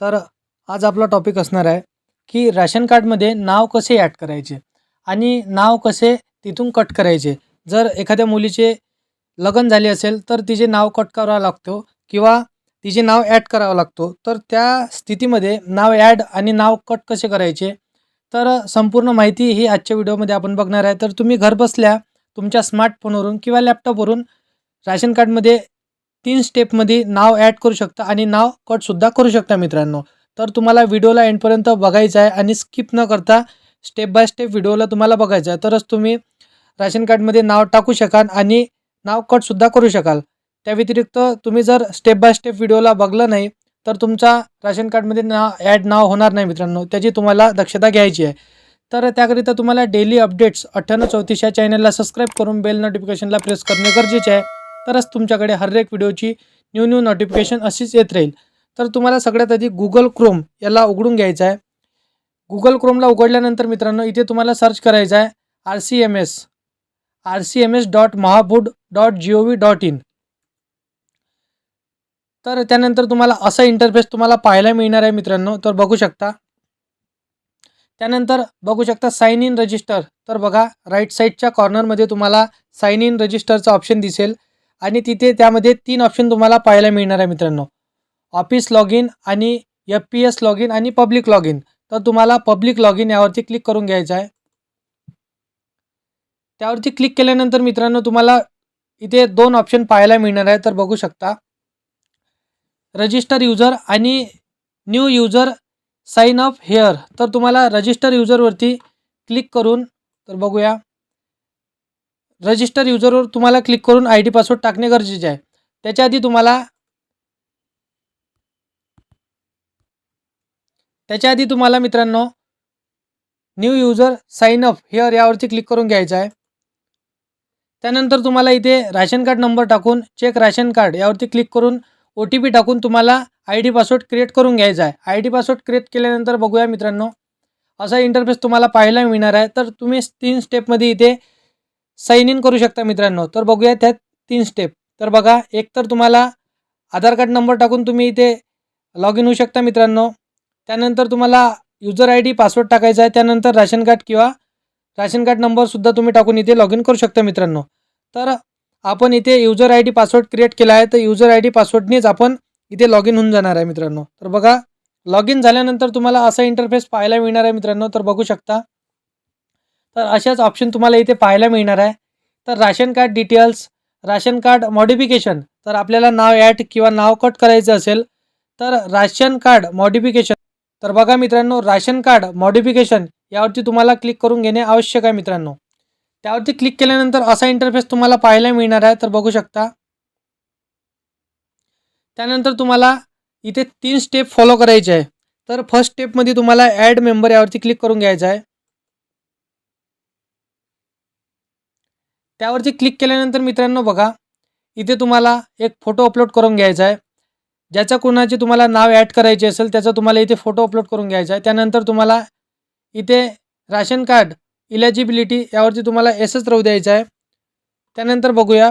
तर आज आपला टॉपिक असणार आहे की राशन कार्डमध्ये नाव कसे ॲड करायचे आणि नाव कसे तिथून कट करायचे. जर एखाद्या मुलीचे लग्न झाले असेल तर तिचे नाव कट करावं लागतो किंवा तिचे नाव ॲड करावं लागतो. तर त्या स्थितीमध्ये नाव ॲड आणि नाव कट कसे करायचे? तर संपूर्ण माहिती ही आजच्या व्हिडिओमध्ये आपण बघणार आहे. तर तुम्ही घरबसल्या तुमच्या स्मार्टफोनवरून किंवा लॅपटॉपवरून राशन कार्डमध्ये तीन स्टेपमध्ये नाव ॲड करू शकता आणि नाव कटसुद्धा करू शकता मित्रांनो. तर तुम्हाला व्हिडिओला एंडपर्यंत बघायचं आहे आणि स्किप न करता स्टेप बाय स्टेप व्हिडिओला तुम्हाला बघायचं आहे. तरच तुम्ही राशन कार्डमध्ये नाव टाकू शकाल आणि नाव कटसुद्धा करू शकाल. त्या व्यतिरिक्त तुम्ही जर स्टेप बाय स्टेप व्हिडिओला बघलं नाही तर तुमचा राशन कार्डमध्ये नाव ॲड नाव होणार नाही मित्रांनो. त्याची तुम्हाला दक्षता घ्यायची आहे. तर त्याकरिता तुम्हाला डेली अपडेट्स अठ्ठ्याण्णव चौतीस या चॅनलला सबस्क्राईब करून बेल नोटिफिकेशनला प्रेस करणे गरजेचे आहे. तरच तुमच्याकडे हर एक व्हिडिओची न्यू न्यू नोटिफिकेशन अशीच येत राहील. तर तुम्हाला सगळ्यात आधी गुगल क्रोम याला उघडून घ्यायचं आहे. गुगल क्रोमला उघडल्यानंतर मित्रांनो इथे तुम्हाला सर्च करायचं आहे R C M S R C M S dot महाबूड dot G O V dot in तर त्यानंतर तुम्हाला असा इंटरफेस तुम्हाला पाहायला मिळणार आहे मित्रांनो तर बघू शकता. त्यानंतर बघू शकता साईन इन रजिस्टर तर बघा राईट साईडच्या कॉर्नरमध्ये तुम्हाला साईन इन रजिस्टरचा ऑप्शन दिसेल. आणि तिथे त्यामध्ये तीन ऑप्शन तुम्हाला पाहायला मिळणार आहे मित्रांनो. ऑफिस लॉग इन आणि F P S log in आणि पब्लिक लॉग इन तर तुम्हाला पब्लिक लॉग इन यावरती क्लिक करून घ्यायचं आहे. त्यावरती क्लिक केल्यानंतर मित्रांनो तुम्हाला इथे दोन ऑप्शन पाहायला मिळणार आहे तर बघू शकता. रजिस्टर युजर आणि new user sign up here तर तुम्हाला रजिस्टर युजरवरती क्लिक करून तर बघूया. रजिस्टर युजरवर तुम्हाला क्लिक करून आय डी पासवर्ड टाकणे गरजेचे आहे. त्याच्या आधी तुम्हाला त्याच्या आधी तुम्हाला मित्रांनो new user sign up here यावरती क्लिक करून घ्यायचं आहे. त्यानंतर तुम्हाला इथे राशन कार्ड नंबर टाकून चेक राशन कार्ड यावरती क्लिक करून ओ टी पी टाकून तुम्हाला आय डी पासवर्ड क्रिएट करून घ्यायचा आहे. आय डी पासवर्ड क्रिएट केल्यानंतर बघूया मित्रांनो असा इंटरफेस तुम्हाला पाहायला मिळणार आहे. तर तुम्ही तीन स्टेपमध्ये इथे साईन इन करू शकता मित्रांनो. तर बघूया त्यात तीन स्टेप तर बघा एक तर तुम्हाला आधार कार्ड नंबर टाकून तुम्ही इथे लॉग इन होऊ शकता मित्रांनो. त्यानंतर तुम्हाला युजर आय डी पासवर्ड टाकायचा आहे. त्यानंतर राशन कार्ड किंवा राशन कार्ड नंबरसुद्धा तुम्ही टाकून इथे लॉग इन करू शकता मित्रांनो. तर आपण इथे user I D password create केला आहे. तर युजर आय डी पासवर्डनेच आपण इथे लॉग इन होऊन जाणार आहे मित्रांनो. तर बघा लॉग इन झाल्यानंतर तुम्हाला असा इंटरफेस पाहायला मिळणार आहे मित्रांनो. तर बघू शकता तर अशाच ऑप्शन तुम्हाला इथे पाहायला मिळणार आहे. तर ration card details ration card modification तर आपल्याला नाव ॲड किंवा नाव कट करायचं असेल तर राशन कार्ड मॉडिफिकेशन तर बघा मित्रांनो राशन कार्ड मॉडिफिकेशन यावरती तुम्हाला क्लिक करून घेणे आवश्यक आहे मित्रांनो. त्यावरती क्लिक केल्यानंतर असा इंटरफेस तुम्हाला पाहायला मिळणार आहे तर बघू शकता. त्यानंतर तुम्हाला इथे तीन स्टेप फॉलो करायचे आहे. तर फर्स्ट स्टेपमध्ये तुम्हाला ॲड मेंबर यावरती क्लिक करून घ्यायचं आहे. त्यावरती क्लिक केल्यानंतर मित्रांनो बघा इथे तुम्हाला एक फोटो अपलोड करून घ्यायचा आहे. ज्याच्या कोणाचे तुम्हाला नाव ॲड करायचे असेल त्याचा तुम्हाला इथे फोटो अपलोड करून घ्यायचा आहे. त्यानंतर तुम्हाला इथे राशन कार्ड इलेजिबिलिटी यावरती तुम्हाला एसच राहू द्यायचं आहे. त्यानंतर बघूया.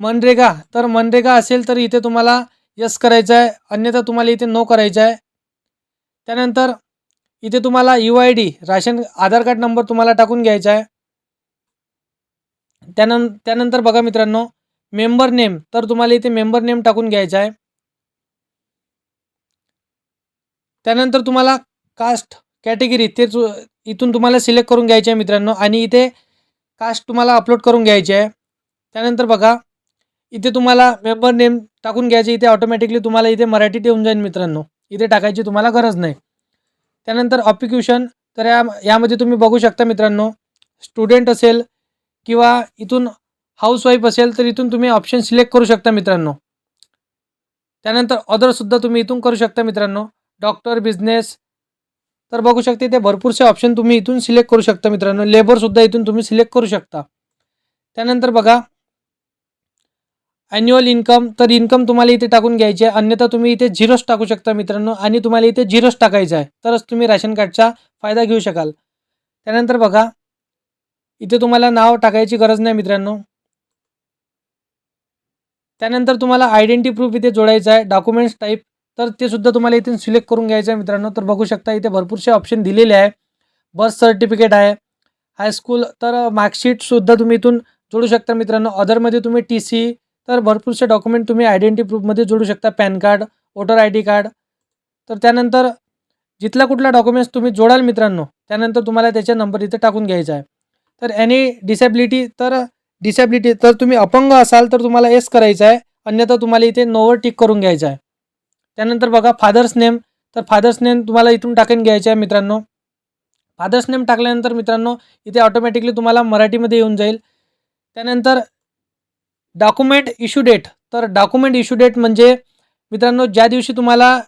मनरेगा तर मनरेगा असेल तर इथे तुम्हाला यस करायचं आहे. अन्यथा तुम्हाला इथे नो करायचं आहे. त्यानंतर इथे तुम्हाला U I D ration Aadhaar card number तुम्हाला टाकून घ्यायचा आहे. त्यानं त्यानंतर बघा मित्रांनो मेंबर नेम तर तुम्हाला इथे मेंबर नेम टाकून घ्यायचा आहे. त्यानंतर तुम्हाला कास्ट कॅटेगरी ते इथून तुम्हाला सिलेक्ट करून घ्यायचे आहे मित्रांनो. आणि इथे कास्ट तुम्हाला अपलोड करून घ्यायचे आहे. त्यानंतर बघा इथे तुम्हाला मेंबर नेम टाकून घ्यायचे. इथे ऑटोमॅटिकली तुम्हाला इथे मराठीत येऊन जाईल मित्रांनो. इथे टाकायची तुम्हाला गरज नाही. त्यानंतर ऑप्लिक्युशन तर या यामध्ये तुम्ही बघू शकता मित्रांनो. स्टुडंट असेल किंवा इथून हाऊसवाईफ असेल तर इथून तुम्ही ऑप्शन सिलेक्ट करू शकता मित्रांनो. त्यानंतर अदरसुद्धा तुम्ही इथून करू शकता मित्रांनो. डॉक्टर बिझनेस तर बघू शकते इथे भरपूरसे ऑप्शन तुम्ही इथून सिलेक्ट करू शकता मित्रांनो. लेबरसुद्धा इथून तुम्ही सिलेक्ट करू शकता. त्यानंतर बघा ॲन्युअल इन्कम तर इन्कम तुम्हाला इथे टाकून घ्यायची आहे. अन्यथा तुम्ही इथे झिरोच टाकू शकता मित्रांनो आणि तुम्हाला इथे झिरोच टाकायचं आहे. तरच तुम्ही राशन कार्डचा फायदा घेऊ शकाल. त्यानंतर बघा इथे तुम्हाला नाव टाकायची गरज नाही मित्रांनो. त्यानंतर तुम्हाला आयडेंटी प्रूफ इथे जोडायचं आहे डॉक्युमेंट्स टाईप तर ते सुद्धा तुम्हाला इथून सिलेक्ट करून घ्यायचं आहे मित्रांनो. तर बघू शकता इथे भरपूरसे ऑप्शन दिलेले आहे. बर्थ सर्टिफिकेट आहे हायस्कूल तर मार्कशीटसुद्धा तुम्ही इथून जोडू शकता मित्रांनो. अदरमध्ये तुम्ही टी सी तर भरपूरसे डॉक्युमेंट तुम्ही आयडेंटी प्रूफमध्ये जोडू शकता. PAN card voter I D card तर त्यानंतर जिथला कुठला डॉक्युमेंट्स तुम्ही जोडाल मित्रांनो त्यानंतर तुम्हाला त्याचा नंबर इथे टाकून घ्यायचा आहे. तर एनी डिसेबिलिटी तर डिसेबिलिटी तर तुम्ही अपंग असाल तर तुम्हाला एस करायचं आहे. अन्यथा तुम्हाला इथे नोवर टिक करून घ्यायचं आहे. त्यानंतर बघा फादर्स नेम तर फादर्स नेम तुम्हाला इथून टाकून घ्यायचे आहे मित्रांनो. फादर्स नेम टाकल्यानंतर मित्रांनो इथे ऑटोमॅटिकली तुम्हाला मराठीमध्ये येऊन जाईल. त्यानंतर डॉक्युमेंट इश्यू डेट तर डॉक्युमेंट इश्यू डेट म्हणजे मित्रांनो ज्या दिवशी तुम्हाला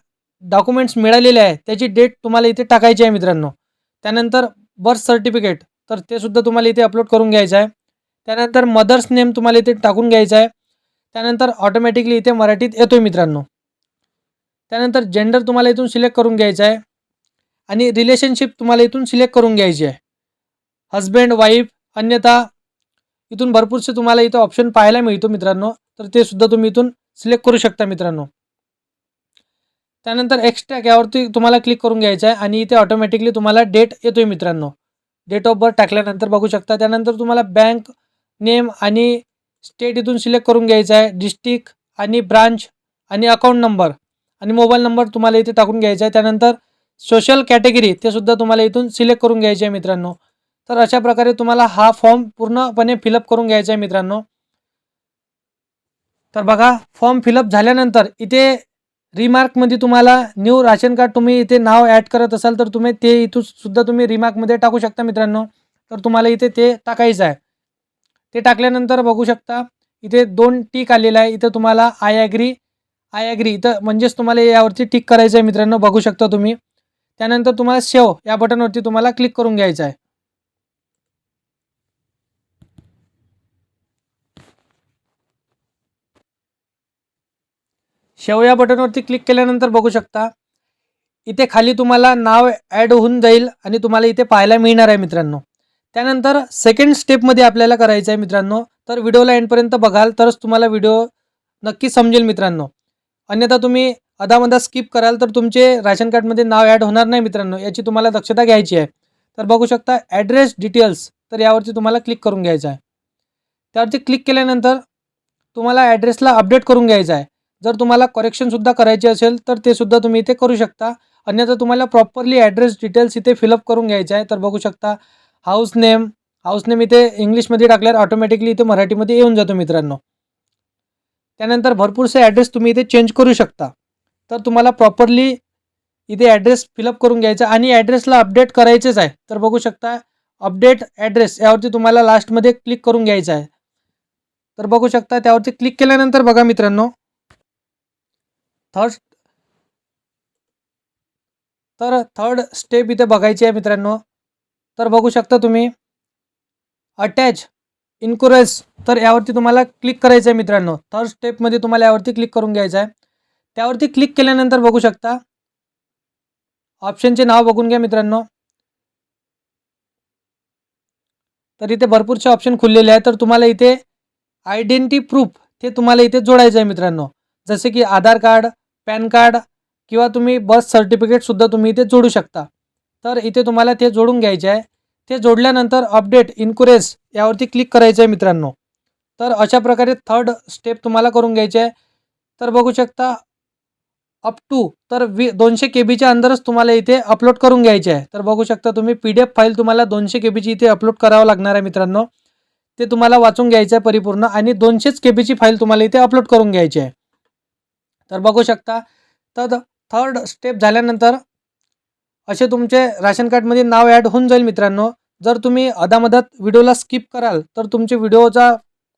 डॉक्युमेंट्स मिळालेले आहे त्याची डेट तुम्हाला इथे टाकायची आहे मित्रांनो. त्यानंतर बर्थ सर्टिफिकेट तर ते सुद्धा तुम्हाला इथे अपलोड करून घ्यायचं आहे. त्यानंतर मदर्स नेम तुम्हाला इथे टाकून घ्यायचं आहे. त्यानंतर ऑटोमॅटिकली इथे मराठीत येतो आहे मित्रांनो. त्यानंतर जेंडर तुम्हाला इथून सिलेक्ट करून घ्यायचं आहे. आणि रिलेशनशिप तुम्हाला इथून सिलेक्ट करून घ्यायची आहे. हजबंड वाईफ अन्यथा इथून भरपूरसे तुम्हाला इथं ऑप्शन पाहायला मिळतो मित्रांनो. तर ते सुद्धा तुम्ही इथून सिलेक्ट करू शकता मित्रांनो. त्यानंतर एक्स्ट्रा यावरती तुम्हाला क्लिक करून घ्यायचं आहे. आणि इथे ऑटोमॅटिकली तुम्हाला डेट येतोय मित्रांनो. डेट ऑफ बर्थ टाकल्यानंतर बघू शकता. त्यानंतर तुम्हाला बँक नेम आणि स्टेट इथून सिलेक्ट करून घ्यायचं आहे. डिस्ट्रिक्ट आणि ब्रांच आणि अकाउंट नंबर आणि मोबाईल नंबर तुम्हाला इथे टाकून घ्यायचा आहे. त्यानंतर सोशल कॅटेगरी ते सुद्धा तुम्हाला इथून सिलेक्ट करून घ्यायचे आहे मित्रांनो. तर अशा प्रकारे तुम्हाला हा फॉर्म पूर्णपणे फिलअप करून घ्यायचा आहे मित्रांनो. तर बघा फॉर्म फिलअप झाल्यानंतर इथे रिमार्कमध्ये तुम्हाला न्यू राशन कार्ड तुम्ही इथे नाव ॲड करत असाल तर तुम्ही ते इथून सुद्धा तुम्ही रिमार्कमध्ये टाकू शकता मित्रांनो. तर तुम्हाला इथे ते टाकायचं आहे. ते टाकल्यानंतर बघू शकता इथे दोन टीक आलेला आहे. इथं तुम्हाला आय ॲग्री आय ॲग्री इथं म्हणजेच तुम्हाला यावरती टिक करायचं आहे मित्रांनो. बघू शकता तुम्ही. त्यानंतर तुम्हाला सेव या बटनवरती तुम्हाला क्लिक करून घ्यायचं आहे. शेव या बटनवरती क्लिक केल्यानंतर बघू शकता. इथे खाली तुम्हाला नाव ॲड होऊन जाईल आणि तुम्हाला इथे पाहायला मिळणार आहे मित्रांनो. त्यानंतर सेकंड स्टेपमध्ये आपल्याला करायचं आहे मित्रांनो. तर व्हिडिओला एंडपर्यंत बघाल तरच तुम्हाला व्हिडिओ नक्की समजेल मित्रांनो. अन्यथा तुम्ही अदामदा स्किप कराल तर तुमचे राशन कार्डमध्ये नाव ॲड होणार नाही मित्रांनो. याची तुम्हाला दक्षता घ्यायची आहे. तर बघू शकता ॲड्रेस डिटेल्स तर यावरती तुम्हाला क्लिक करून घ्यायचं आहे. त्यावरती क्लिक केल्यानंतर तुम्हाला ॲड्रेसला अपडेट करून घ्यायचं आहे. जर तुम्हाला करेक्शनसुद्धा करायचे असेल तर ते सुद्धा तुम्ही इथे करू शकता. अन्यथा तुम्हाला प्रॉपरली ॲड्रेस डिटेल्स इथे फिलअप करून घ्यायचे आहे तर बघू शकता. हाऊस नेम हाऊस नेम इथे इंग्लिशमध्ये टाकल्यावर ऑटोमॅटिकली इथे मराठीमध्ये येऊन जातो मित्रांनो. त्यानंतर भरपूरसे ॲड्रेस तुम्ही इथे चेंज करू शकता. तर तुम्हाला प्रॉपरली इथे ॲड्रेस फिलअप करून घ्यायचा आणि ॲड्रेसला अपडेट करायचेच आहे. तर बघू शकता अपडेट ॲड्रेस यावरती तुम्हाला लास्टमध्ये क्लिक करून घ्यायचं आहे. तर बघू शकता त्यावरती क्लिक केल्यानंतर बघा मित्रांनो थर्ड तर थर्ड स्टेप इथे बघायची आहे मित्रांनो. तर बघू शकता तुम्ही अटॅच इन्क्युरेस तर यावरती तुम्हाला क्लिक करायचं आहे मित्रांनो. थर्ड स्टेपमध्ये तुम्हाला यावरती क्लिक करून घ्यायचं आहे. त्यावरती क्लिक केल्यानंतर बघू शकता ऑप्शनचे नाव बघून घ्या मित्रांनो. तर इथे भरपूरसे ऑप्शन खुललेले आहे तर तुम्हाला इथे आयडेंटिटी प्रूफ ते तुम्हाला इथे जोडायचं आहे मित्रांनो. जसे की आधार कार्ड पॅन कार्ड किंवा तुम्ही बर्थ सर्टिफिकेटसुद्धा तुम्ही इथे जोडू शकता. तर इथे तुम्हाला ते जोडून घ्यायचे आहे. ते जोडल्यानंतर अपडेट इन्क्युरेस यावरती क्लिक करायचं आहे मित्रांनो. तर अशा प्रकारे थर्ड स्टेप तुम्हाला करून घ्यायचे आहे. तर बघू शकता अप टू तर वी दोनशे के बीच्या अंदरच तुम्हाला इथे अपलोड करून घ्यायचे आहे. तर बघू शकता तुम्ही पी डी एफ फाईल तुम्हाला दोनशे के बीची इथे अपलोड करावं लागणार आहे मित्रांनो. ते तुम्हाला वाचून घ्यायचं आहे परिपूर्ण आणि दोनशेच के बीची फाईल तुम्हाला इथे अपलोड करून घ्यायची आहे. तर बघू शकता. तर थर्ड स्टेप झाल्यानंतर असे तुमचे राशन कार्डमध्ये नाव ॲड होऊन जाईल मित्रांनो. जर तुम्ही अदामधात व्हिडिओला स्किप कराल तर तुमचे व्हिडिओचा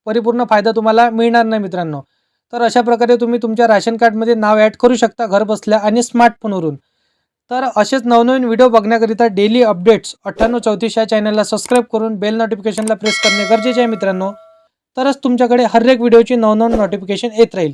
परिपूर्ण फायदा तुम्हाला मिळणार नाही मित्रांनो. तर अशा प्रकारे तुम्ही तुमच्या राशन कार्डमध्ये नाव ॲड करू शकता घर बसल्या आणि स्मार्टफोनवरून तर असेच नवनवीन व्हिडिओ बघण्याकरिता डेली अपडेट्स अठ्ठ्याण्णव चौतीस या चॅनलला सबस्क्राईब करून बेल नोटिफिकेशनला प्रेस करणे गरजेचे आहे मित्रांनो. तरच तुमच्याकडे हर एक व्हिडिओची नवनवीन नोटिफिकेशन येत राहील.